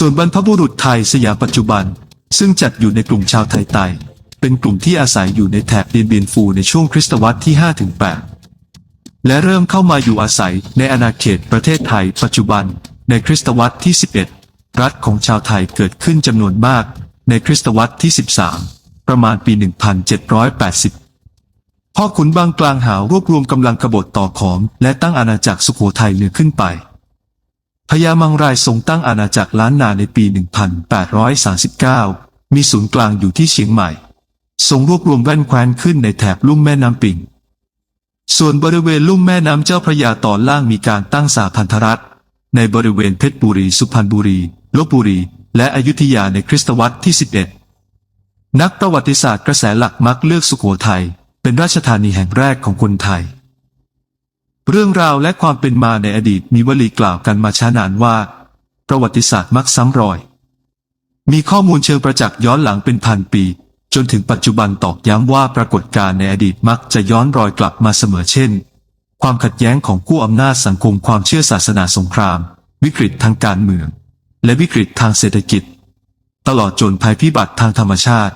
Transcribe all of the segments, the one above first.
ส่วนบรรพบุรุษไทยสยามปัจจุบัน ซึ่งจัดอยู่ในกลุ่มชาวไทยไต เป็นกลุ่มที่อาศัยอยู่ในแถบดินเบียนฟูในช่วงคริสตวรรษที่ 5-8 และเริ่มเข้ามาอยู่อาศัยในอาณาเขตประเทศไทยปัจจุบันในคริสตวรรษที่ 11 รัฐของชาวไทยเกิดขึ้นจำนวนมากในคริสตวรรษที่ 13 ประมาณปี 1780 พ่อขุนบางกลางหาวรวบรวมกำลังกบฏต่อขอมและตั้งอาณาจักรสุโขทัยเหนือขึ้นไป พญามังรายทรงตั้งอาณาจักรล้านนาในปี 1839 มีศูนย์กลางอยู่ที่เชียงใหม่ ทรงรวบรวมแว่นแคว้นขึ้นในแถบลุ่มแม่น้ำปิง ส่วนบริเวณลุ่มแม่น้ำเจ้าพระยาตอนล่างมีการตั้งสาพันธรัฐ ในบริเวณเพชรบุรี สุพรรณบุรี ลบบุรี และอยุธยาในคริสตวรรษที่ 11 นักประวัติศาสตร์กระแสหลักมักเลือกสุโขทัยเป็นราชธานีแห่งแรกของคนไทย เรื่องราวและความเป็นมาในอดีตมีวลีกล่าวกันมาช้านานว่า ประวัติศาสตร์มักซ้ำรอย มีข้อมูลเชิงประจักษ์ย้อนหลังเป็นพันปี จนถึงปัจจุบันตอกย้ำว่าปรากฏการณ์ในอดีตมักจะย้อนรอยกลับมาเสมอเช่น ความขัดแย้งของผู้อำนาจสังคมความเชื่อศาสนาสงคราม วิกฤตทางการเมือง และวิกฤตทางเศรษฐกิจ ตลอดจนภัยพิบัติทางธรรมชาติ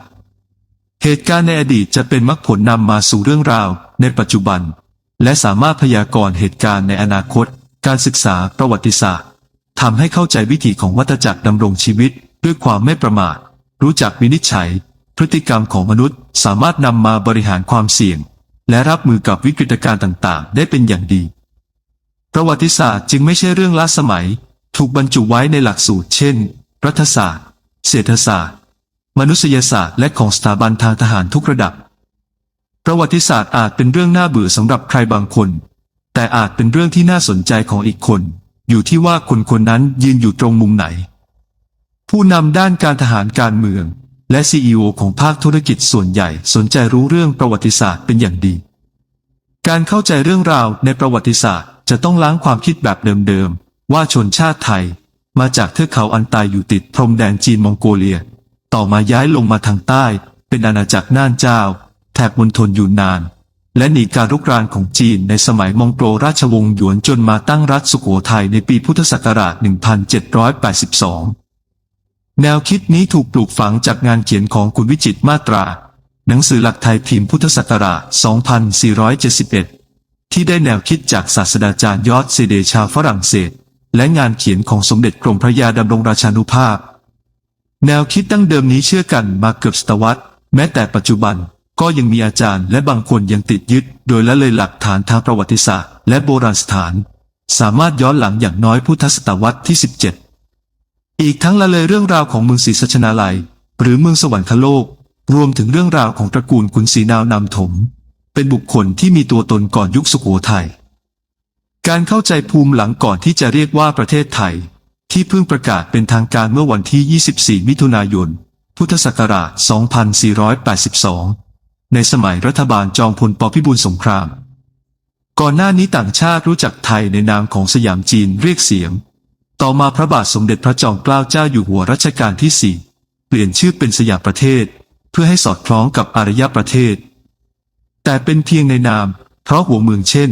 เหตุการณ์ในอดีตจะเป็นมรรคผลนำมาสู่เรื่องราวในปัจจุบัน และสามารถพยากรณ์เหตุการณ์ในอนาคต การศึกษาประวัติศาสตร์ทำให้เข้าใจวิถีของวัฏจักรดำรงชีวิต ด้วยความไม่ประมาท รู้จักวินิจฉัย พฤติกรรมของมนุษย์ สามารถนำมาบริหารความเสี่ยง และรับมือกับวิกฤตการณ์ต่างๆ ได้เป็นอย่างดี ประวัติศาสตร์จึงไม่ใช่เรื่องล้าสมัย ถูกบรรจุไว้ในหลักสูตร เช่น รัฐศาสตร์ เศรษฐศาสตร์ มนุษยศาสตร์ และของสถาบันทางทหารทุกระดับ ประวัติศาสตร์อาจเป็นเรื่องน่าเบื่อสำหรับใครบางคน แต่อาจเป็นเรื่องที่น่าสนใจของอีกคน อยู่ที่ว่าคนคนนั้นยืนอยู่ตรงมุมไหน ผู้นำด้านการทหารการเมือง และ CEO ของภาคธุรกิจส่วนใหญ่สนใจรู้เรื่องประวัติศาสตร์เป็นอย่างดี การเข้าใจเรื่องราวในประวัติศาสตร์ จะต้องล้างความคิดแบบเดิมๆว่าชนชาติไทย มาจากเทือกเขาอันตายอยู่ติดพรมแดนจีนมองโกเลีย ต่อมาย้ายลงมาทางใต้ เป็นอาณาจักรน่านเจ้า แถบมณฑลยูนนาน และหนีการรุกรานของจีนในสมัยมองโกลราชวงศ์หยวนจนมาตั้งรัฐสุโขทัยในปีพุทธศักราช 1782 แนวคิดนี้ถูกปลูกฝังจากงานเขียนของคุณวิจิตมาตรา หนังสือหลักไทยพิมพ์พุทธศักราช 2471 ที่ได้แนวคิดจากศาสตราจารย์ยอดเซเดชาฝรั่งเศส และงานเขียนของสมเด็จกรมพระยาดำรงราชานุภาพแนวคิดตั้งเดิมนี้เชื่อกันมาเกือบศตวรรษ แม้แต่ปัจจุบัน ก็ยังมีอาจารย์และบางคนยังติดยึด โดยละเลยหลักฐานทางประวัติศาสตร์ และโบราณสถาน สามารถย้อนหลังอย่างน้อยพุทธศตวรรษที่ 17 อีกทั้งละเลยเรื่องราวของเมืองศรีสัชนาลัย หรือเมืองสวรรคโลก รวมถึงเรื่องราวของตระกูลขุนศรีนาวนามถม เป็นบุคคลที่มีตัวตนก่อนยุคสุโขทัยการเข้าใจภูมิหลังก่อนที่จะเรียกว่าประเทศไทย ที่เพิ่งประกาศเป็นทางการเมื่อวันที่ 24 มิถุนายน พุทธศักราช 2482 ในสมัยรัฐบาลจอมพลปพิบูลสงคราม ก่อนหน้านี้ต่างชาติรู้จักไทยในนามของสยามจีนเรียกเสียง ต่อมาพระบาทสมเด็จพระจอมเกล้าเจ้าอยู่หัวรัชกาลที่สี่เปลี่ยนชื่อเป็นสยามประเทศ เพื่อให้สอดคล้องกับอารยประเทศ แต่เป็นเพียงในนาม เพราะหัวเมืองเช่น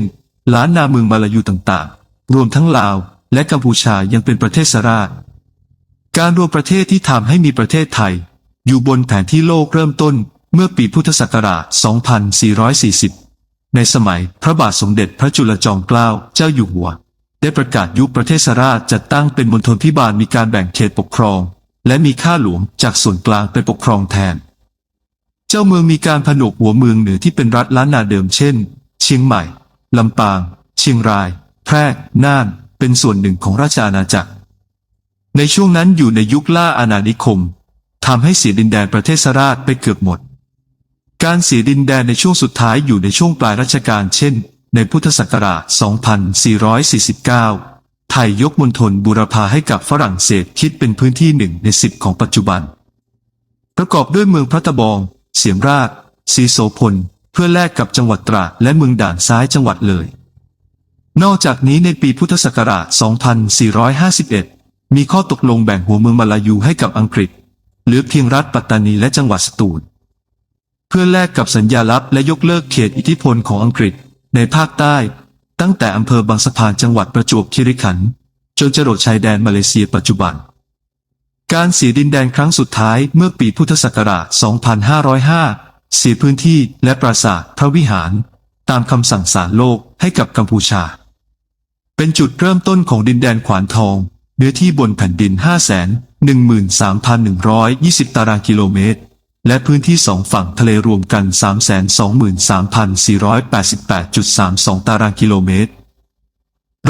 ล้านนาเมืองมาลายูต่างๆ รวมทั้งลาวและกัมพูชายังเป็นประเทศสราชการรวมประเทศที่ทำให้มีประเทศไทย อยู่บนแผนที่โลกเริ่มต้น เมื่อปีพุทธศักราช 2440 ในสมัยพระบาทสมเด็จพระจุลจอมเกล้าเจ้าอยู่หัว ได้ประกาศยุบประเทศสราชจัดตั้งเป็นมณฑลพิบาลมีการแบ่งเขตปกครอง และมีข้าหลวงจากส่วนกลางไปปกครองแทน เจ้าเมืองมีการผนวกหัวเมืองเหนือที่เป็นรัฐล้านนาเดิมเช่น เชียงใหม่ ลำปาง เชียงราย แพร่ น่าน เป็นส่วนหนึ่งของราชอาณาจักร ในช่วงนั้นอยู่ในยุคล่าอาณานิคมทำให้เสียดินแดนประเทศสราชไปเกือบหมด การเสียดินแดนในช่วงสุดท้ายอยู่ในช่วงปลายรัชกาลเช่น ในพุทธศักราช 2449 ไทยยกมณฑลบูรพาให้กับฝรั่งเศสคิดเป็นพื้นที่หนึ่งในสิบของปัจจุบัน ประกอบด้วยเมืองพระตะบอง เสียมราชศรีโสพล เพื่อแลกกับจังหวัดตราดและเมืองด่านซ้ายจังหวัดเลย นอกจากนี้ในปีพุทธศักราช 2451 มีข้อตกลงแบ่งหัวเมืองมาลายูให้กับอังกฤษ เหลือเพียงรัฐปัตตานีและจังหวัดสตูล เพื่อแลกกับสัญญาลับและยกเลิกเขตอิทธิพลของอังกฤษ ในภาคใต้ ตั้งแต่อำเภอบางสะพานจังหวัดประจวบคีรีขันธ์จนจรดชายแดนมาเลเซียปัจจุบัน การเสียดินแดนครั้งสุดท้ายเมื่อปีพุทธศักราช 2505 เสียพื้นที่และปราสาทพระวิหาร ตามคำสั่งศาลโลกให้กับกัมพูชา เป็นจุดเริ่มต้นของดินแดนขวานทอง เนื้อที่บนแผ่นดิน 513,120 ตารางกิโลเมตร และพื้นที่สองฝั่งทะเลรวมกัน 323,488.32 ตารางกิโลเมตร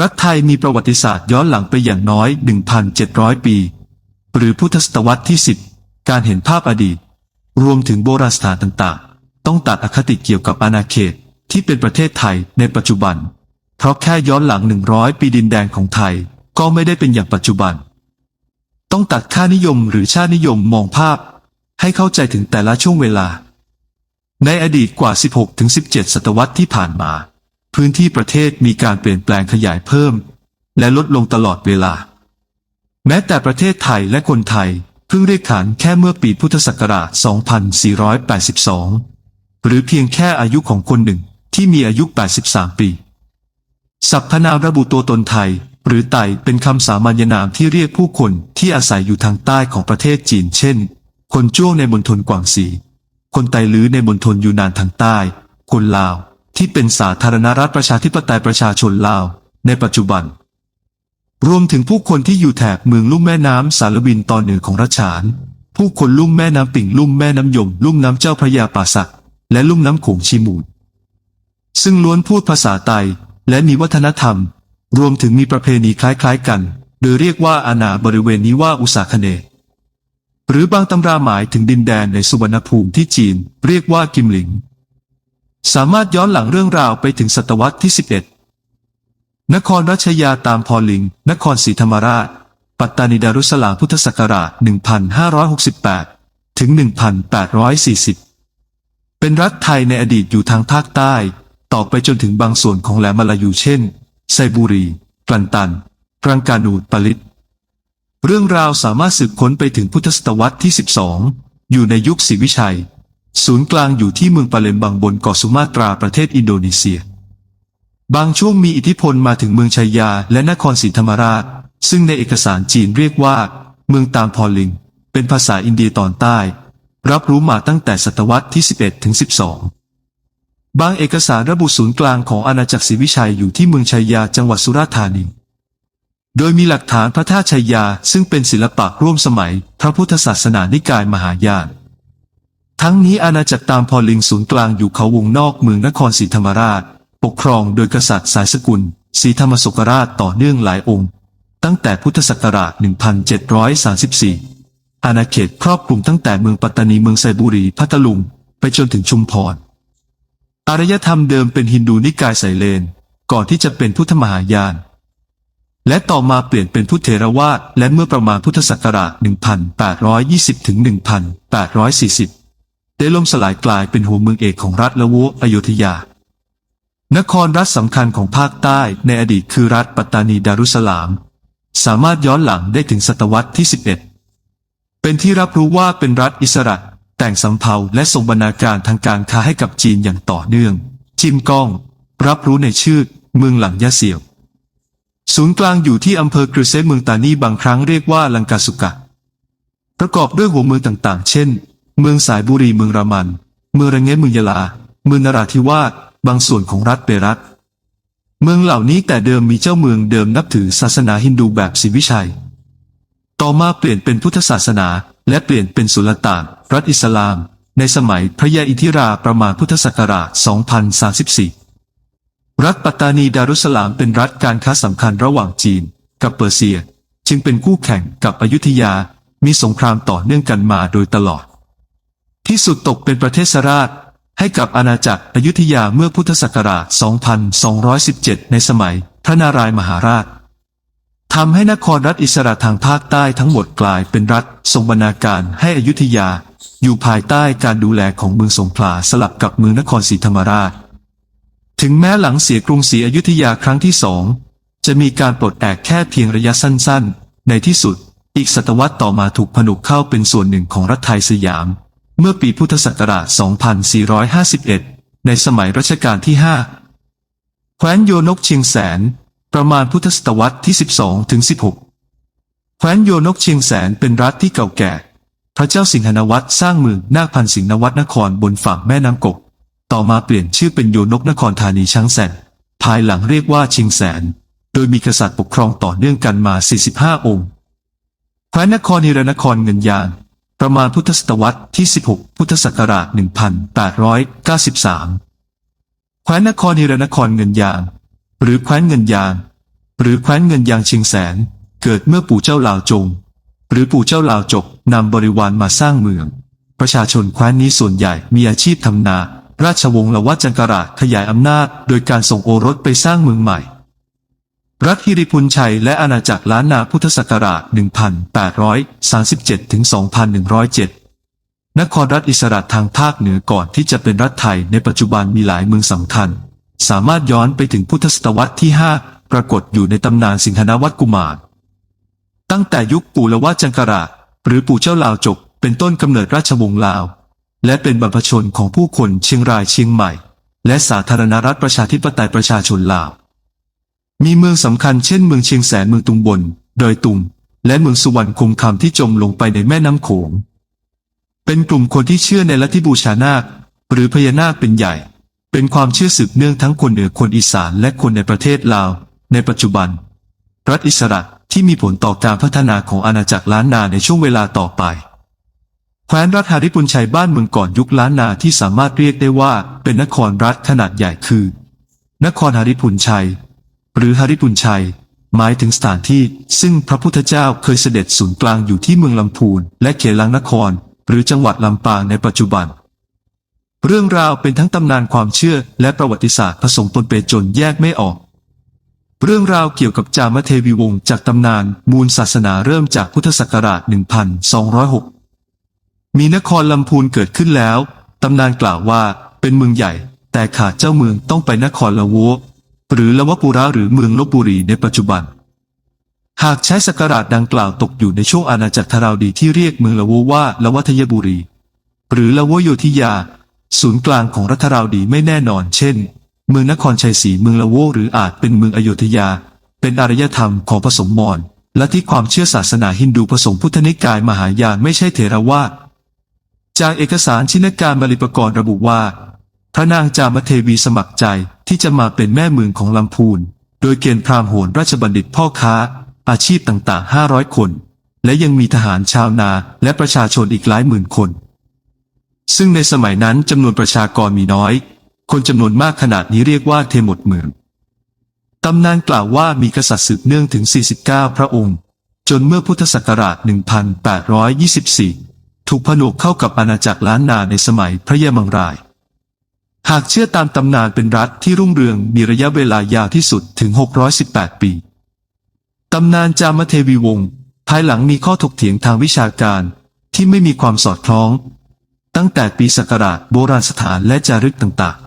รัฐไทยมีประวัติศาสตร์ย้อนหลังไปอย่างน้อย 1,700 ปี หรือพุทธศตวรรษที่ 10 การเห็นภาพอดีต รวมถึงโบราณสถานต่างๆ ต้องตัดอคติเกี่ยวกับอาณาเขตที่เป็นประเทศไทยในปัจจุบัน เพราะแค่ย้อนหลัง 100 ปีดินแดนของไทย ก็ไม่ได้เป็นอย่างปัจจุบัน ต้องตัดค่านิยมหรือชาตินิยมมองภาพ ให้เข้าใจถึงแต่ละช่วงเวลา ในอดีตกว่า 16-17 ศตวรรษที่ผ่านมา พื้นที่ประเทศมีการเปลี่ยนแปลงขยายเพิ่ม และลดลงตลอดเวลา แม้แต่ประเทศไทยและคนไทยเพิ่งเรียกขานแค่เมื่อปีพุทธศักราช 2482 หรือเพียงแค่อายุของคนหนึ่งที่มีอายุ 83 ปีสรรพนามระบุตัวตนไทยหรือไตเป็นคำสามัญนามที่เรียกผู้คนที่อาศัยอยู่ทางใต้ของประเทศจีนเช่น คนจ้วงในมณฑลกวางซี คนไตลื้อในมณฑลยูนานทางใต้ คนลาว ที่เป็นสาธารณรัฐประชาธิปไตยประชาชนลาว ในปัจจุบัน รวมถึงผู้คนที่อยู่แถบเมืองลุ่มแม่น้ำสารวินตอนเหนือของรัชฉาน ผู้คนลุ่มแม่น้ำปิ่งลุ่มแม่น้ำยม ลุ่มน้ำเจ้าพระยาป่าสัก และลุ่มน้ำโขงชีมูลซึ่งล้วนพูดภาษาไตและมีวัฒนธรรม รวมถึงมีประเพณีคล้ายๆกัน โดยเรียกว่าอาณาบริเวณนี้ว่าอุษาคเน หรือบางตำราหมายถึงดินแดนในสุวรรณภูมิที่จีนเรียกว่ากิมหลิง สามารถย้อนหลังเรื่องราวไปถึงศตวรรษที่ 11 นครรัชยาตามพอลิง นครศรีธรรมราช ปัตตานีดารุสลามพุทธศักราช 1568 ถึง 1840 เป็นรัฐไทยในอดีตอยู่ทางภาคใต้ ต่อไปจนถึงบางส่วนของแหลมมาลายูเช่น ไซบุรี กลันตัน ปรังกานูดปลิต เรื่องราวสามารถสืบค้นไปถึงพุทธศตวรรษที่ 12 อยู่ในยุคศรีวิชัย ศูนย์กลางอยู่ที่เมืองปาเลมบังบนเกาะสุมาตราประเทศอินโดนีเซีย บางช่วงมีอิทธิพลมาถึงเมืองชัยยาและนครศรีธรรมราช ซึ่งในเอกสารจีนเรียกว่า เมืองตามพอลิง เป็นภาษาอินเดียตอนใต้ รับรู้มาตั้งแต่ศตวรรษที่ 11 ถึง 12บางเอกสารระบุศูนย์กลางของอาณาจักรศรีวิชัยอยู่ที่เมืองชัยยาจังหวัดสุราษฎร์ธานี โดยมีหลักฐานพระธาตุชัยยาซึ่งเป็นศิลปะร่วมสมัย พระพุทธศาสนานิกายมหายาน ทั้งนี้อาณาจักรตามพอลิงศูนย์กลางอยู่เขาวงนอกเมืองนครศรีธรรมราช ปกครองโดยกษัตริย์สายสกุลศรีธรรมศกราชต่อเนื่องหลายองค์ ตั้งแต่พุทธศักราช 1734 อาณาเขตครอบคลุมตั้งแต่เมืองปัตตานีเมืองไซบุรีพัทลุงไปจนถึงชุมพร อารยธรรมเดิมเป็นฮินดูนิกายไซเลน ก่อนที่จะเป็นพุทธมหายาน และต่อมาเปลี่ยนเป็นพุทธเถรวาทและเมื่อประมาณพุทธศักราช 1820 ถึง 1840 ได้ล่มสลายกลายเป็นหัวเมืองเอกของรัฐละโวอโยธยา นครรัฐสำคัญของภาคใต้ในอดีตคือรัฐปัตตานีดารุสลาม สามารถย้อนหลังได้ถึงศตวรรษที่ 11 เป็นที่รับรู้ว่าเป็นรัฐอิสระ แต่งสำเภาและส่งบรรณาการทางการค้าให้กับจีนอย่างต่อเนื่อง จิมก้อง รับรู้ในชื่อ เมืองหลังยะเสียว ศูนย์กลางอยู่ที่อำเภอกรุเซเมืองตานีบางครั้งเรียกว่าลังกาสุกะ ประกอบด้วยหัวเมืองต่างๆ เช่น เมืองสายบุรีเมืองรามัน เมืองระเงะเมืองยะลา เมืองนราธิวาสบางส่วนของรัฐเปรัตเมืองเหล่านี้แต่เดิมมีเจ้าเมืองเดิมนับถือศาสนาฮินดูแบบศรีวิชัย ต่อมาเปลี่ยนเป็นพุทธศาสนา และเปลี่ยนเป็นสุลต่าน รัฐอิสลาม ในสมัยพระยาอินทิราประมาณพุทธศักราช 2034 รัฐปัตตานีดารุสลามเป็นรัฐการค้าสำคัญระหว่างจีน กับเปอร์เซีย จึงเป็นคู่แข่งกับอยุธยา มีสงครามต่อเนื่องกันมาโดยตลอด ที่สุดตกเป็นประเทศราช ให้กับอาณาจักรอยุธยาเมื่อพุทธศักราช 2217 ในสมัยพระนารายมหาราชทำให้นครรัฐอิสระทางภาคใต้ทั้งหมดกลายเป็นรัฐทรงบรรณาการให้อยุธยา อยู่ภายใต้การดูแลของเมืองสงขลาสลับกับเมืองนครศรีธรรมราช ถึงแม้หลังเสียกรุงศรีอยุธยาครั้งที่สอง จะมีการปลดแอกแค่เพียงระยะสั้นๆ ในที่สุด อีกศตวรรษต่อมาถูกผนุกเข้าเป็นส่วนหนึ่งของรัฐไทยสยาม เมื่อปีพุทธศักราช 2451 ในสมัยรัชกาลที่ 5 แคว้นโยนกเชียงแสน ประมาณพุทธศตวรรษที่ 12ถึง16 แคว้นโยนกเชียงแสนเป็นรัฐที่เก่าแก่ พระเจ้าสิงหนวัตรสร้างเมืองนาคพันสิงหนวัตรนครบนฝั่งแม่น้ำกก ต่อมาเปลี่ยนชื่อเป็นโยนกนครธานีช้างแสน ภายหลังเรียกว่าชียงแสน โดยมีกษัตริย์ปกครองต่อเนื่องกันมา 45 องค์แคว้นนครนิรนครเงินยางประมาณพุทธศตวรรษที่ 16 พุทธศักราช 1893 แคว้นนครนิรนครเงินยาง หรือแคว้นเงินยาง หรือแคว้นเงินยางชียงแสน เกิดเมื่อปู่เจ้าลาวจง หรือปู่เจ้าลาวจกนำบริวารมาสร้างเมือง ประชาชนแคว้นนี้ส่วนใหญ่มีอาชีพทำนา ราชวงศ์ละวัจังกราชขยายอำนาจ โดยการส่งโอรสไปสร้างเมืองใหม่ รัฐฮิริพุนชัยและอาณาจักรล้านนาพุทธศักราช 1837ถึง2107 นครรัฐอิสระทางภาคเหนือก่อนที่จะเป็นรัฐไทยในปัจจุบันมีหลายเมืองสำคัญ สามารถย้อนไปถึงพุทธศตวรรษที่ 5 ปรากฏอยู่ในตำนานสิงหนวัตกุมาร ตั้งแต่ยุคปู่ละวะจังกราชหรือปู่เจ้าลาวจกเป็นต้นกำเนิดราชวงศ์ลาว และเป็นบรรพชนของผู้คนเชียงรายเชียงใหม่ และสาธารณรัฐประชาธิปไตยประชาชนลาว มีเมืองสำคัญเช่นเมืองเชียงแสนเมืองตุงบนดอยตุงและเมืองสุวรรณคงคำที่จมลงไปในแม่น้ำโขง เป็นกลุ่มคนที่เชื่อในลัทธิบูชานาค หรือพญานาคเป็นใหญ่ เป็นความเชื่อสืบเนื่องทั้งคนเหนือคนอีสานและคนในประเทศลาว ในปัจจุบัน รัฐอิสระที่มีผลต่อการพัฒนาของอาณาจักรล้านนาในช่วงเวลาต่อไป แคว้นรัฐหาริปุนชัยบ้านเมืองก่อนยุคล้านนาที่สามารถเรียกได้ว่าเป็นนครรัฐขนาดใหญ่คือ นครหาริพุนชัย หรือหาริพุนชัย หมายถึงสถานที่ซึ่งพระพุทธเจ้าเคยเสด็จศูนย์กลางอยู่ที่เมืองลำพูนและเขลังนคร หรือจังหวัดลำปางในปัจจุบัน เรื่องราวเป็นทั้งตำนานความเชื่อและประวัติศาสตร์ผสมปนเปจนแยกไม่ออกเรื่องราวเกี่ยวกับจามเทวีวงศ์จากตำนาน มูลศาสนาเริ่มจากพุทธศักราช 1206 มีนครลำพูนเกิดขึ้นแล้ว ตำนานกล่าวว่าเป็นเมืองใหญ่ แต่ขาดเจ้าเมืองต้องไปนครละโวหรือละวปุระหรือเมืองลบบุรีในปัจจุบัน หากใช้สกการะดังกล่าวตกอยู่ในช่วงอาณาจักรธาราวดีที่เรียกเมืองละโวว่าละวัทยบุรี หรือละโวโยธิยา ศูนย์กลางของรัฐราวดีไม่แน่นอน เช่น เมืองนครชัยศรีเมืองละโวหรืออาจเป็นเมืองอโยธยา เป็นอารยธรรมของผสมมอญและที่ความเชื่อศาสนาฮินดูผสมพุทธนิกายมหายานไม่ใช่เถรวาท จากเอกสารชินการบริปกรระบุว่า พระนางจามเทวีสมัครใจที่จะมาเป็นแม่เมืองของลำพูน โดยเกณฑ์พราหมณ์โหรราชบัณฑิตพ่อค้า อาชีพต่างๆ 500 คน และยังมีทหารชาวนาและประชาชนอีกหลายหมื่นคน ซึ่งในสมัยนั้นจำนวนประชากรมีน้อย คนจำนวนมากขนาดนี้เรียกว่าเทหมดเมืองตำนานกล่าวว่ามีกษัตริย์สืบเนื่องถึง 49 พระองค์ จนเมื่อพุทธศักราช 1824 ถูกผนวกเข้ากับอาณาจักรล้านนาในสมัยพระเยมังราย หากเชื่อตามตำนานเป็นรัฐที่รุ่งเรืองมีระยะเวลายาวที่สุดถึง 618 ปี ตำนานจามเทวีวงศ์ภายหลังมีข้อถกเถียงทางวิชาการที่ไม่มีความสอดคล้อง ตั้งแต่ปีศักราชโบราณสถานและจารึกต่าง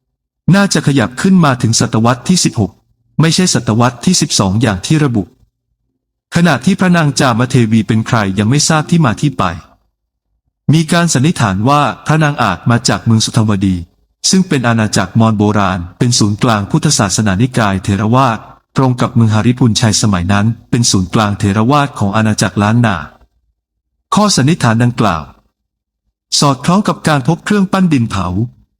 ๆ น่าจะขยับขึ้นมาถึงศตวรรษที่ 16 ไม่ใช่ศตวรรษที่ 12 อย่างที่ระบุ ขณะที่พระนางจามเทวีเป็นใครยังไม่ทราบที่มาที่ไป มีการสันนิษฐานว่าพระนางอาจมาจากเมืองสุทรวดี ซึ่งเป็นอาณาจักรมอญโบราณ เป็นศูนย์กลางพุทธศาสนานิกายเทรวาสตรงกับเมืองหาริพุนชัยสมัยนั้น เป็นศูนย์กลางเทรวาสของอาณาจักรล้านนา ข้อสันนิษฐานดังกล่าว สอดคล้องกับการพบเครื่องปั้นดินเผา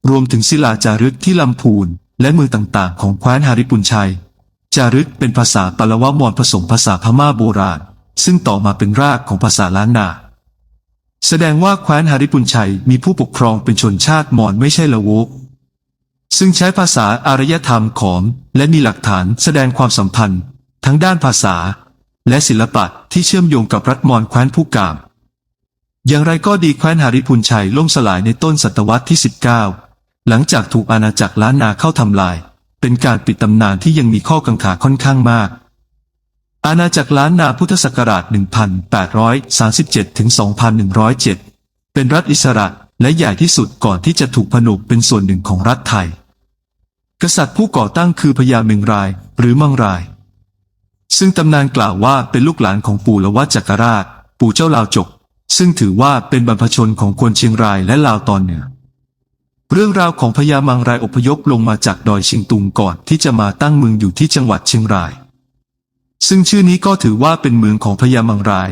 รวมถึงศิลาจารึกที่ลำพูนและมือต่างๆ ของแคว้นหาริปุนชัย จารึกเป็นภาษาปลวมอญผสมภาษาพม่าโบราณ ซึ่งต่อมาเป็นรากของภาษาล้านนา แสดงว่าแคว้นหาริปุนชัยมีผู้ปกครองเป็นชนชาติมอญไม่ใช่ละโวซึ่งใช้ภาษาอารยธรรมขอมและมีหลักฐานแสดงความสัมพันธ์ ทั้งด้านภาษา และศิลปะที่เชื่อมโยงกับรัฐมอญแคว้นผู้กาม อย่างไรก็ดีแคว้นหาริพุนชัยล่มสลายในต้นศตวรรษที่ 19 หลังจากถูกอาณาจักรล้านนาเข้าทำลาย เป็นการปิดตำนานที่ยังมีข้อกังขาค่อนข้างมาก อาณาจักรล้านนาพุทธศักราช 1837 ถึง 2107 เป็นรัฐอิสระและใหญ่ที่สุดก่อนที่จะถูกผนวกเป็นส่วนหนึ่งของรัฐไทย กษัตริย์ผู้ก่อตั้งคือพญาเมงรายหรือมังราย ซึ่งตำนานกล่าวว่าเป็นลูกหลานของปู่ละวัจักรราช ปู่เจ้าลาวจก ซึ่งถือว่าเป็นบรรพชนของคนเชียงรายและลาวตอนเหนือเรื่องราวของพญามังรายอพยพลงมาจากดอยเชียงตุงก่อนที่จะมาตั้งเมืองอยู่ที่จังหวัดเชียงราย ซึ่งชื่อนี้ก็ถือว่าเป็นเมืองของพญามังราย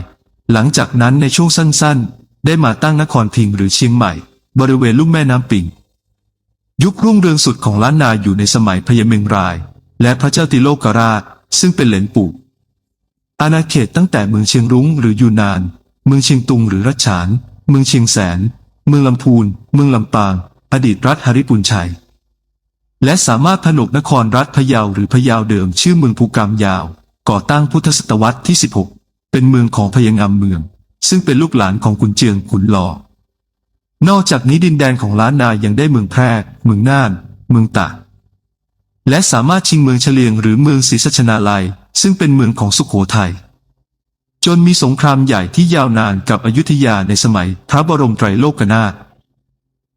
หลังจากนั้นในช่วงสั้นๆ ได้มาตั้งนครพิงหรือเชียงใหม่ บริเวณลุ่มแม่น้ำปิง ยุครุ่งเรืองสุดของล้านนาอยู่ในสมัยพญาเมงราย และพระเจ้าติโลกราช ซึ่งเป็นเหลนปู่อาณาเขตตั้งแต่เมืองเชียงรุ้งหรือยูนาน เมืองเชียงตุงหรือรัชฉาน เมืองเชียงแสน เมืองลำพูน เมืองลำปาง อดีตรัฐหริปุนชัย และสามารถผนวกนครรัฐพะเยาหรือพะเยาเดิมชื่อเมืองภูกามยาว ก่อตั้งพุทธศตวรรษที่ 16 เป็นเมืองของพญางามเมือง ซึ่งเป็นลูกหลานของขุนเจืองขุนหลอนอกจากนี้ดินแดนของล้านนายังได้เมืองแพร่ เมืองน่าน เมืองตากและสามารถชิงเมืองเฉลียงหรือเมืองศรีสัชนาลัย ซึ่งเป็นเมืองของสุขโขทัยจนมีสงครามใหญ่ที่ยาวนานกับอยุธยาในสมัยพระบรมไตรโลกนาถ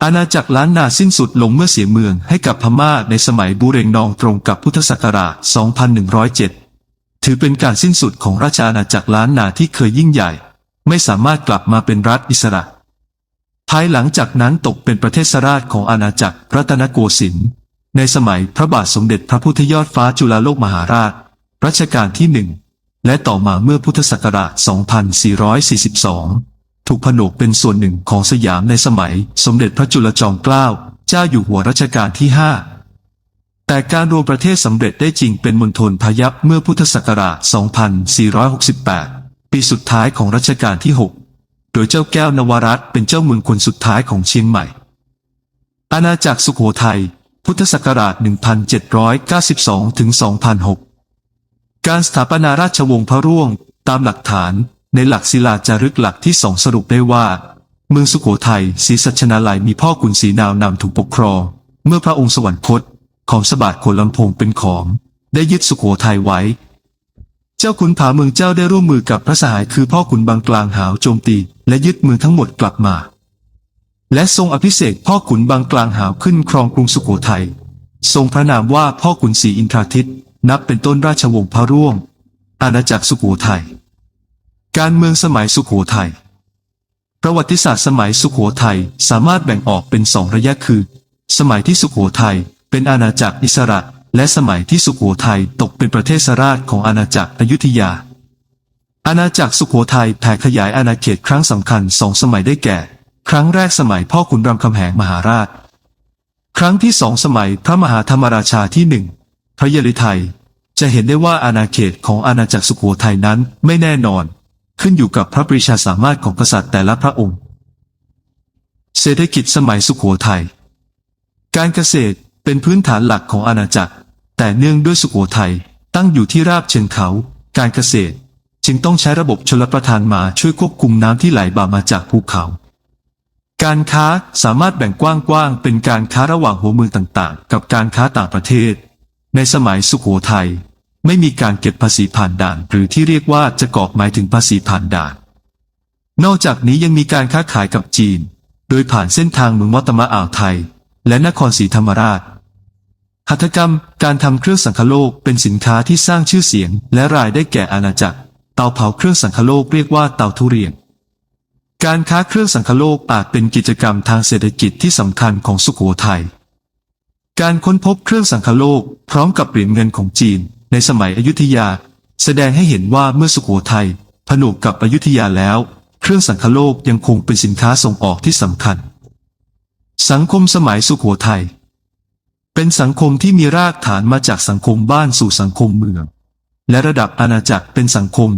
อาณาจักรล้านนาสิ้นสุดลงเมื่อเสียเมืองให้กับพม่าในสมัยบูเรงนองตรงกับพุทธศักราช 2107 ถือเป็นการสิ้นสุดของราชอาณาจักรล้านนาที่เคยยิ่งใหญ่ ไม่สามารถกลับมาเป็นรัฐอิสระ ภายหลังจากนั้นตกเป็นประเทศราชของอาณาจักรรัตนโกสินทร์ในสมัยพระบาทสมเด็จพระพุทธยอดฟ้าจุฬาโลกมหาราช รัชกาลที่หนึ่งและต่อมาเมื่อพุทธศักราช 2442 ถูกผนวกเป็นส่วนหนึ่งของสยามในสมัย สมเด็จพระจุลจอมเกล้า เจ้าอยู่หัวรัชกาลที่ 5 แต่การรวมประเทศสำเร็จได้จริงเป็นมณฑลพยัพเมื่อพุทธศักราช 2468 ปีสุดท้ายของรัชกาลที่ 6 โดยเจ้าแก้วนวรัตเป็นเจ้าเมืองคนสุดท้ายของเชียงใหม่ อาณาจักรสุโขทัย พุทธศักราช 1792 ถึง 2006 การสถาปนาราชวงศ์พระร่วง ตามหลักฐานในหลักศิลาจารึกหลักที่สองสรุปได้ว่า เมืองสุโขทัยศรีสัชนาลัยมีพ่อขุนศรีนาวนำถูกปกครอง เมื่อพระองค์สวรรคต ของสบาทโขนลำโพงเป็นของ ได้ยึดสุโขทัยไว้ เจ้าขุนผาเมืองเจ้าได้ร่วมมือกับพระสหายคือพ่อขุนบางกลางหาวโจมตี และยึดเมืองทั้งหมดกลับมา และทรงอภิเษกพ่อขุนบางกลางหาวขึ้นครองกรุงสุโขทัยทรงพระนามว่าพ่อขุนศรีอินทราทิตนับเป็นต้นราชวงศ์พระร่วง อาณาจักรสุโขทัยการเมืองสมัยสุโขทัยประวัติศาสตร์สมัยสุโขทัยสามารถแบ่งออกเป็นสองระยะคือ สมัยที่สุโขทัย เป็นอาณาจักรอิสระ และสมัยที่สุโขทัยตกเป็นประเทศสราชของอาณาจักรอยุธยา อาณาจักรสุโขทัยแผ่ขยายอาณาเขตครั้งสำคัญสองสมัยได้แก่ ครั้งแรกสมัยพ่อขุนรามคำแหงมหาราช ครั้งที่สองสมัยพระมหาธรรมราชาที่หนึ่งพระยริไทยจะเห็นได้ว่าอาณาเขตของอาณาจักรสุโขทัยนั้นไม่แน่นอน ขึ้นอยู่กับพระปรีชาสามารถของกษัตริย์แต่ละพระองค์ เศรษฐกิจสมัยสุโขทัยการเกษตร เป็นพื้นฐานหลักของอาณาจักร แต่เนื่องด้วยสุโขทัยตั้งอยู่ที่ราบเชิงเขา การเกษตร จึงต้องใช้ระบบชลประทานมาช่วยควบคุมน้ำที่ไหลบ่ามาจากภูเขา การค้าสามารถแบ่งกว้างๆเป็นการค้าระหว่างหัวเมืองต่างๆ กับการค้าต่างประเทศ ในสมัยสุโขทัยไม่มีการเก็บภาษีผ่านด่าน หรือที่เรียกว่าจะกอกหมายถึงภาษีผ่านด่าน นอกจากนี้ยังมีการค้าขายกับจีน โดยผ่านเส้นทางเมืองวัตมะอ่าวไทย และนครศรีธรรมราช หัตถกรรมการทำเครื่องสังคโลกเป็นสินค้าที่สร้างชื่อเสียง และรายได้แก่อาณาจักร เตาเผาเครื่องสังคโลกเรียกว่าเตาทุเรียน การค้าเครื่องสังคโลกอาจเป็นกิจกรรมทางเศรษฐกิจที่สำคัญของสุโขทัย การค้นพบเครื่องสังคโลกพร้อมกับเหรียญเงินของจีน ในสมัยอยุธยา แสดงให้เห็นว่าเมื่อสุโขทัยผนวกกับอยุธยาแล้ว เครื่องสังคโลกยังคงเป็นสินค้าส่งออกที่สำคัญ สังคมสมัยสุโขทัย เป็นสังคมที่มีรากฐานมาจากสังคมบ้านสู่สังคมเมือง และระดับอาณาจักรเป็นสังคม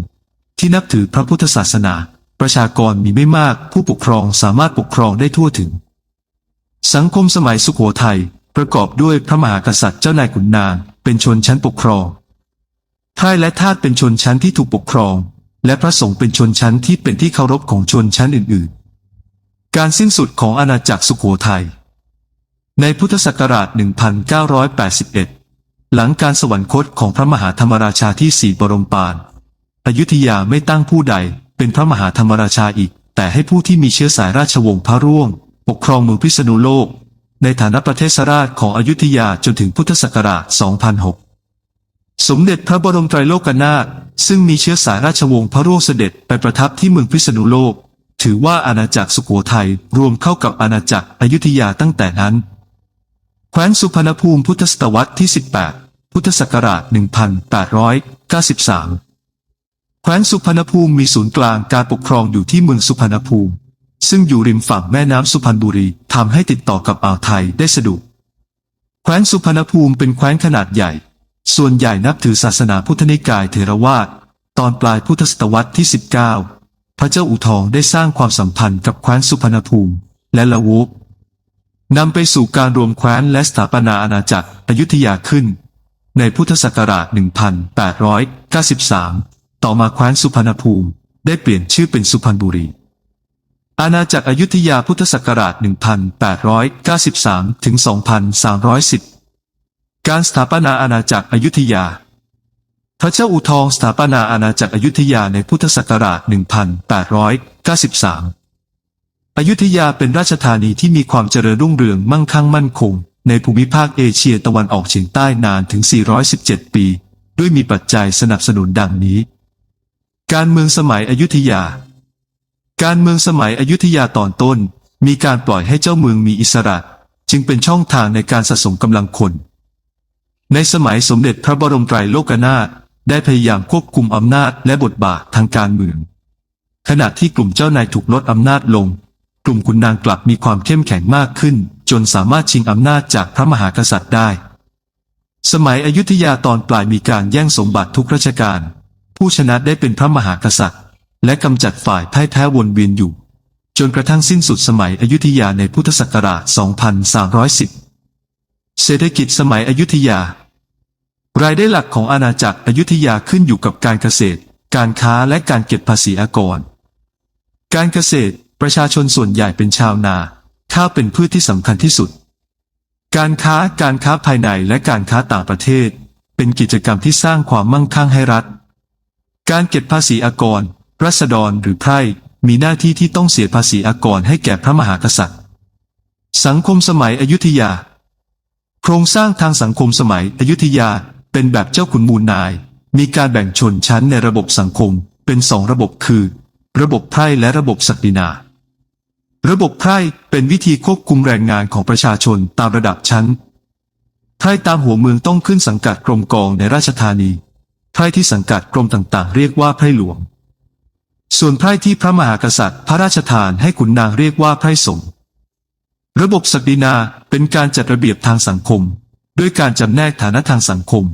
ที่นับถือพระพุทธศาสนา ประชากรมีไม่มากผู้ปกครองสามารถปกครองได้ทั่วถึง สังคมสมัยสุโขทัยประกอบด้วยพระมหากษัตริย์เจ้านายขุนนางเป็นชนชั้นปกครองทายและทาสเป็นชนชั้นที่ถูกปกครอง และพระสงฆ์เป็นชนชั้นที่เป็นที่เคารพของชนชั้นอื่นๆ การสิ้นสุดของอาณาจักรสุโขทัย ในพุทธศักราช 1981 หลังการสวรรคตของพระมหาธรรมราชาที่สี่บรมปานอยุธยาไม่ตั้งผู้ใดเป็นพระมหาธรรมราชาอีก แต่ให้ผู้ที่มีเชื้อสายราชวงศ์พระร่วง ปกครองเมืองพิษณุโลก ในฐานะประเทศราชของอยุธยาจนถึงพุทธศักราช 2006 สมเด็จพระบรมไตรโลกนาถซึ่งมีเชื้อสายราชวงศ์พระร่วงเสด็จไปประทับที่เมืองพิษณุโลก ถือว่าอาณาจักรสุโขทัยรวมเข้ากับอาณาจักรอยุธยาตั้งแต่นั้น แคว้นสุพรรณภูมิพุทธศตวรรษที่ 18 พุทธศักราช 1893 แคว้นสุพรรณภูมิมีศูนย์กลางการปกครองอยู่ที่เมืองสุพรรณภูมิ ซึ่งอยู่ริมฝั่งแม่น้ำสุพรรณบุรีทำให้ติดต่อกับอ่าวไทยได้สะดวก แคว้นสุพรรณภูมิเป็นแคว้นขนาดใหญ่ ส่วนใหญ่นับถือศาสนาพุทธนิกายเถรวาทตอนปลายพุทธศตวรรษที่ 19 พระเจ้าอู่ทองได้สร้างความสัมพันธ์กับแคว้นสุพรรณภูมิและละโวกนำไปสู่การรวมแคว้นและสถาปนาอาณาจักรอยุธยาขึ้น ในพุทธศักราช 1893 ต่อมาแคว้นสุพรรณภูมิได้เปลี่ยนชื่อเป็นสุพรรณบุรี อาณาจักรอยุธยาพุทธศักราช 1893 ถึง 2310 การสถาปนาอาณาจักรอยุธยา พระเจ้าอู่ทองสถาปนาอาณาจักรอยุธยาในพุทธศักราช 1893 อยุธยาเป็นราชธานีที่มีความเจริญรุ่งเรืองมั่งคั่งมั่นคง ในภูมิภาคเอเชียตะวันออกเฉียงใต้นานถึง 417 ปี ด้วยมีปัจจัยสนับสนุนดังนี้ การเมืองสมัยอยุธยา การเมืองสมัยอยุธยาตอนต้น มีการปล่อยให้เจ้าเมืองมีอิสระ จึงเป็นช่องทางในการสะสมกำลังคน ในสมัยสมเด็จพระบรมไตรโลกนาถ ได้พยายามควบคุมอำนาจและบทบาททางการเมือง ขณะที่กลุ่มเจ้านายถูกลดอำนาจลง กลุ่มขุนนางกลับมีความเข้มแข็งมากขึ้น จนสามารถชิงอำนาจจากพระมหากษัตริย์ได้ สมัยอยุธยาตอนปลายมีการแย่งสมบัติทุกราชการ ผู้ชนะได้เป็นพระมหากษัตริย์ และกำจัดฝ่ายพ่ายแพ้วนเวียนอยู่ จนกระทั่งสิ้นสุดสมัยอยุธยาในพุทธศักราช 2310 เศรษฐกิจสมัยอยุธยา รายได้หลักของอาณาจักรอยุธยาขึ้นอยู่กับการเกษตร การค้าและการเก็บภาษีอากร การเกษตร ประชาชนส่วนใหญ่เป็นชาวนา ข้าวเป็นพืชที่สำคัญที่สุด การค้า การค้าภายในและการค้าต่างประเทศ เป็นกิจกรรมที่สร้างความมั่งคั่งให้รัฐ การเก็บภาษีอากร รัษฎรหรือไพร่ มีหน้าที่ที่ต้องเสียภาษีอากรให้แก่พระมหากษัตริย์ สังคมสมัยอยุธยา โครงสร้างทางสังคมสมัยอยุธยา เป็นแบบเจ้าขุนมูลนาย มีการแบ่งชนชั้นในระบบสังคม เป็นสองระบบคือ ระบบไพร่และระบบศักดินา ระบบไพร่เป็นวิธีควบคุมแรงงานของประชาชนตามระดับชั้นไพร่ตามหัวเมืองต้องขึ้นสังกัดกรมกองในราชธานีไพร่ที่สังกัดกรมต่างๆ เรียกว่าไพร่หลวง ส่วนไพร่ที่พระมหากษัตริย์ พระราชทานให้ขุนนางเรียกว่าไพร่สงฆ์ระบบศักดินาเป็นการจัดระเบียบทางสังคม ด้วยการจำแนกฐานะทางสังคม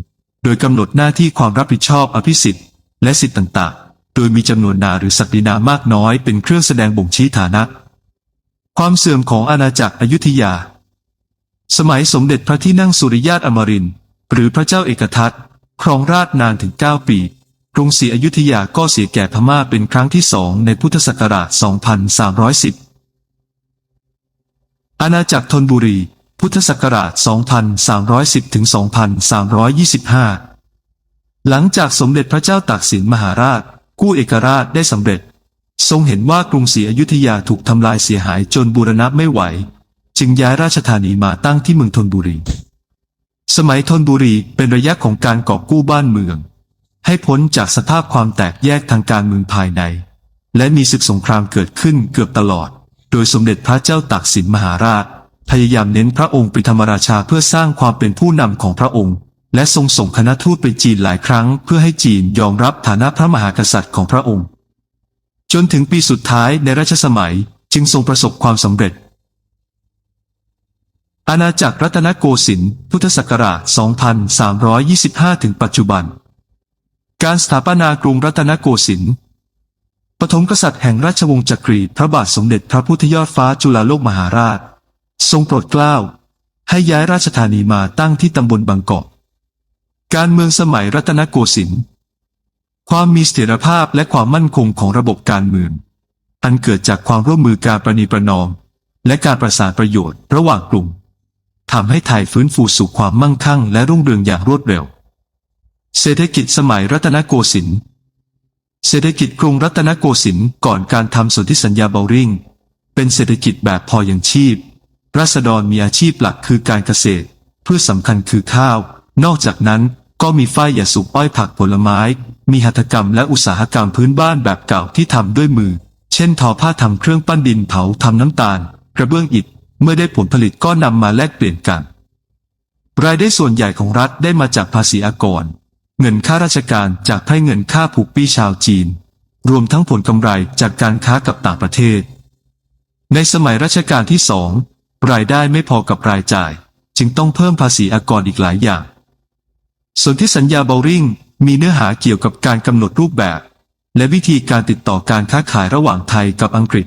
ดยกำหนดหน้าที่ความรับผิดชอบอภิสิทธิ์และสิทธิต่างๆ โดยมีจำนวนนาหรือศักดินามากน้อยเป็นเครื่องแสดงบ่งชี้ฐานะ ความเสื่อมของอาณาจักรอยุธยา สมัยสมเด็จพระที่นั่งสุริยาตอมรินทร์หรือพระเจ้าเอกทัตครองราชนานถึง 9 ปีกรุงศรีอยุธยาก็เสียแก่พม่าเป็นครั้งที่สองในพุทธศักราช 2310 อาณาจักรธนบุรี พุทธศักราช 2310 ถึง 2325 หลังจากสมเด็จพระเจ้าตากสินมหาราช กู้เอกราชได้สำเร็จ ทรงเห็นว่ากรุงศรีอยุธยาถูกทำลายเสียหายจนบูรณะไม่ไหว จึงย้ายราชธานีมาตั้งที่เมืองธนบุรี สมัยธนบุรีเป็นระยะของการกอบกู้บ้านเมือง ให้พ้นจากสภาพความแตกแยกทางการเมืองภายใน และมีศึกสงครามเกิดขึ้นเกือบตลอด โดยสมเด็จพระเจ้าตากสินมหาราช พยายามเน้นพระองค์เป็นธรรมราชาเพื่อสร้างความเป็นผู้นำของพระองค์ และทรงส่งคณะทูตไปจีนหลายครั้ง เพื่อให้จีนยอมรับฐานะพระมหากษัตริย์ของพระองค์ จนถึงปีสุดท้ายในรัชสมัยจึงทรงประสบความสำเร็จ อาณาจักรรัตนโกสินทร์พุทธศักราช 2325 ถึงปัจจุบัน การสถาปนากรุงรัตนโกสินทร์ปฐมกษัตริย์แห่งราชวงศ์จักรีพระบาทสมเด็จพระพุทธยอดฟ้าจุฬาโลกมหาราช ทรงโปรดเกล้า ให้ย้ายราชธานีมาตั้งที่ตำบลบางกอก การเมืองสมัยรัตนโกสินทร์ ความมีเสถียรภาพและความมั่นคงของระบบการเมือง อันเกิดจากความร่วมมือการประนีประนอม และการประสานประโยชน์ระหว่างกลุ่มทำให้ไทยฟื้นฟูสู่ความมั่งคั่งและรุ่งเรืองอย่างรวดเร็ว เศรษฐกิจสมัยรัตนโกสินทร์ เศรษฐกิจกรุงรัตนโกสินทร์ก่อนการทำสนธิสัญญาเบลริง เป็นเศรษฐกิจแบบพออย่างชีพ รัษฎรมีอาชีพหลักคือการเกษตร เพื่อสำคัญคือข้าว นอกจากนั้นก็มีฝ้ายยาสูบอ้อยผักผลไม้ มีหัตถกรรมและอุตสาหกรรมพื้นบ้านแบบเก่าที่ทำด้วยมือ เช่นทอผ้าทำเครื่องปั้นดินเผาทำน้ำตาล กระเบื้องอิฐ เมื่อได้ผลผลิตก็นำมาแลกเปลี่ยนกัน รายได้ส่วนใหญ่ของรัฐได้มาจากภาษีอากร เงินค่าราชการจากไพ่เงินค่าผูกปี้ชาวจีน รวมทั้งผลกำไรจากการค้ากับต่างประเทศ ในสมัยรัชกาลที่สอง รายได้ไม่พอกับรายจ่าย จึงต้องเพิ่มภาษีอากรอีกหลายอย่าง ส่วนที่สัญญาเบลริงมีเนื้อหาเกี่ยวกับการกำหนดรูปแบบ และวิธีการติดต่อการค้าขายระหว่างไทยกับอังกฤษ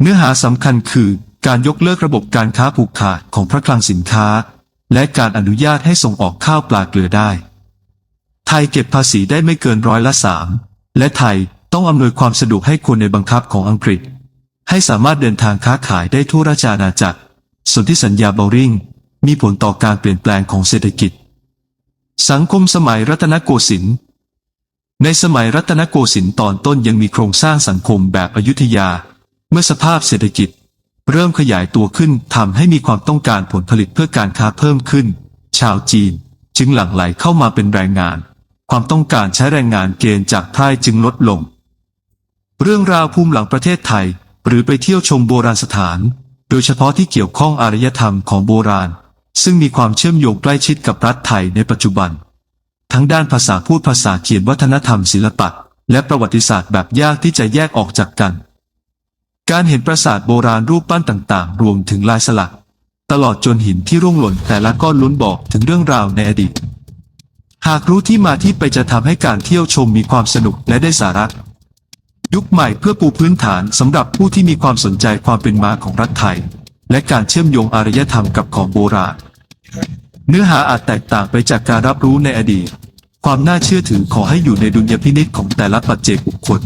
เนื้อหาสำคัญคือการยกเลิกระบบการค้าผูกขาดของพระคลังสินค้า และการอนุญาตให้ส่งออกข้าวปลาเกลือได้ ไทยเก็บภาษีได้ไม่เกินร้อยละสามและไทยต้องอำนวยความสะดวกให้คนในบังคับของอังกฤษ ให้สามารถเดินทางค้าขายได้ทั่วราชอาณาจักร ส่วนที่สัญญาเบลริงมีผลต่อการเปลี่ยนแปลงของเศรษฐกิจ สังคมสมัยรัตนโกสินทร์ ในสมัยรัตนโกสินทร์ตอนต้นยังมีโครงสร้างสังคมแบบอยุธยา เมื่อสภาพเศรษฐกิจ เริ่มขยายตัวขึ้นทำให้มีความต้องการผลผลิตเพื่อการค้าเพิ่มขึ้น ชาวจีน จึงหลั่งไหลเข้ามาเป็นแรงงาน ความต้องการใช้แรงงานเกณฑ์จากไพร่จึงลดลง เรื่องราวภูมิหลังประเทศไทย หรือไปเที่ยวชมโบราณสถาน โดยเฉพาะที่เกี่ยวข้องอารยธรรมของโบราณ ซึ่งมีความเชื่อมโยงใกล้ชิดกับรัฐไทยในปัจจุบัน ทั้งด้านภาษาพูดภาษาเขียนวัฒนธรรมศิลปะ และประวัติศาสตร์แบบยากที่จะแยกออกจากกัน การเห็นปราสาทโบราณรูปปั้นต่างๆ รวมถึงลายสลัก ตลอดจนหินที่ร่วงหล่นแต่ละก้อนล้วนบอกถึงเรื่องราวในอดีตหากรู้ที่มาที่ไปจะทำให้การเที่ยวชมมีความสนุกและได้สาระ ยุคใหม่เพื่อปูพื้นฐานสำหรับผู้ที่มีความสนใจความเป็นมาของรัฐไทย และการเชื่อมโยงอารยธรรมกับของโบราณ เนื้อหาอาจแตกต่างไปจากการรับรู้ในอดีต ความน่าเชื่อถือขอให้อยู่ในดุลยพินิจของแต่ละปัจเจกบุคคล